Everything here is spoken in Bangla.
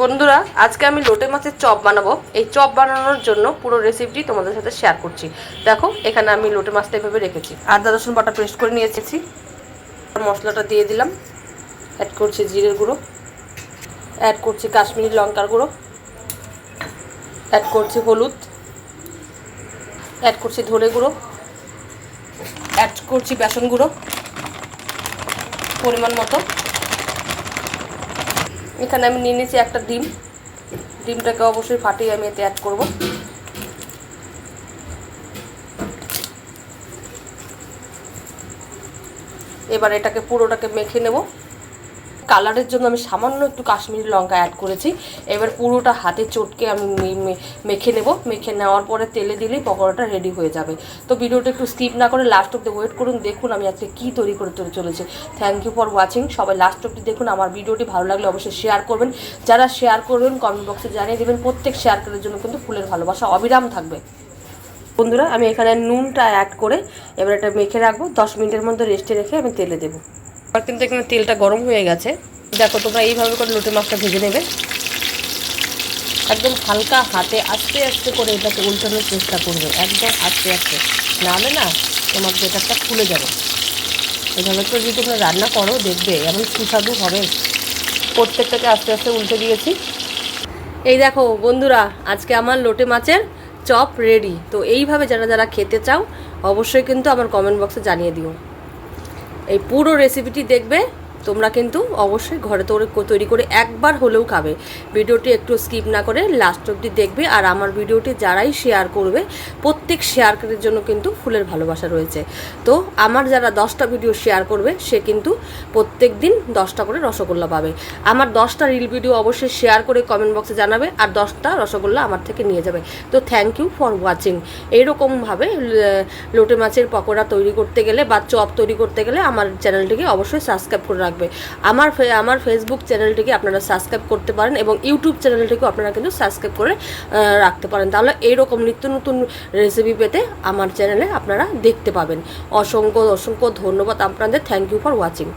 বন্ধুরা, আজকে আমি লোটে মাছের চপ বানাবো। এই চপ বানানোর জন্য পুরো রেসিপিটি তোমাদের সাথে শেয়ার করছি। দেখো, এখানে আমি লোটে মাছটা এভাবে রেখেছি। আদা, রসুন, বাটা পেস্ট করে নিয়েছি। মশলাটা দিয়ে দিলাম। অ্যাড করছি জিরের গুঁড়ো। অ্যাড করছি কাশ্মীরি লঙ্কার গুঁড়ো। অ্যাড করছি হলুদ। অ্যাড করছি ধরে গুঁড়ো। অ্যাড করছি বেসন গুঁড়ো। পরিমাণ মতো। এখানে আমি নিয়ে নিয়েছি একটা ডিম। ডিমটাকে অবশ্যই ফাটিয়ে আমি এতে অ্যাড করব। এবার এটাকে পুরোটাকে মেখে নেব। কালারের জন্য আমি সামান্য একটু কাশ্মীরি লঙ্কা অ্যাড করেছি। এবার পুরোটা হাতে চটকে আমি মেখে নেব। মেখে নেওয়ার পরে তেলে দিলেই পকোড়াটা রেডি হয়ে যাবে। তো ভিডিওটা একটু স্কিপ না করে লাস্ট অব্দি ওয়েট করুন, দেখুন আমি আজকে কী তৈরি করে তৈরি চলেছি। থ্যাংক ইউ ফর ওয়াচিং সবাই লাস্ট অব্দি দেখুন। আমার ভিডিওটি ভালো লাগলে অবশ্যই শেয়ার করবেন। যারা শেয়ার করবেন কমেন্ট বক্সে জানিয়ে দেবেন, প্রত্যেক শেয়ার করার জন্য কিন্তু ফুলের ভালোবাসা অবিরাম থাকবে। বন্ধুরা, আমি এখানে নুনটা অ্যাড করে এবার এটা মেখে রাখব। দশ মিনিটের মধ্যে রেস্টে রেখে আমি তেলে দেবো। আর কিন্তু এখানে তেলটা গরম হয়ে গেছে। দেখো তোমরা এইভাবে করে লোটে মাছটা ভেজে নেবে। একদম হালকা হাতে আস্তে আস্তে করে এটাকে উল্টানোর চেষ্টা করবে। একদম আস্তে আস্তে। নাহলে না তোমার বেটারটা খুলে যাবে। এভাবে করে যদি তোমরা রান্না করো, দেখবে এমন সুস্বাদু হবে। প্রত্যেকটাকে আস্তে আস্তে উল্টে দিয়েছি। এই দেখো বন্ধুরা, আজকে আমার লোটে মাছের চপ রেডি। তো এইভাবে যারা যারা খেতে চাও, অবশ্যই কিন্তু আমার কমেন্ট বক্সে জানিয়ে দিও। এই পুরো রেসিপিটি দেখবে তোমরা কিন্তু অবশ্যই ঘরে তৈরি তৈরি করে একবার হলেও খাবে। ভিডিওটি একটু স্কিপ না করে লাস্ট অবধি দেখবে আর আমার ভিডিওটি যারাই শেয়ার করবে, প্রত্যেক শেয়ারের জন্য কিন্তু ফুলের ভালোবাসা রয়েছে। তো আমার যারা দশটা ভিডিও শেয়ার করবে, সে কিন্তু প্রত্যেক দিন দশটা করে রসগোল্লা পাবে। আমার দশটা রিল ভিডিও অবশ্যই শেয়ার করে কমেন্ট বক্সে জানাবে আর দশটা রসগোল্লা আমার থেকে নিয়ে যাবে। তো থ্যাংক ইউ ফর ওয়াচিং এইরকমভাবে লোটে মাছের পকোড়া তৈরি করতে গেলে বা চপ তৈরি করতে গেলে আমার চ্যানেলটিকে অবশ্যই সাবস্ক্রাইব করে রাখবে আমার আমার ফেসবুক চ্যানেলটিকে আপনারা সাবস্ক্রাইব করতে পারেন এবং ইউটিউব চ্যানেলটিকেও আপনারা কিন্তু সাবস্ক্রাইব করে রাখতে পারেন। তাহলে এইরকম নিত্য নতুন রেসিপি পেতে আমার চ্যানেলে আপনারা দেখতে পাবেন। অসংখ্য অসংখ্য ধন্যবাদ আপনাদের। Thank you for watching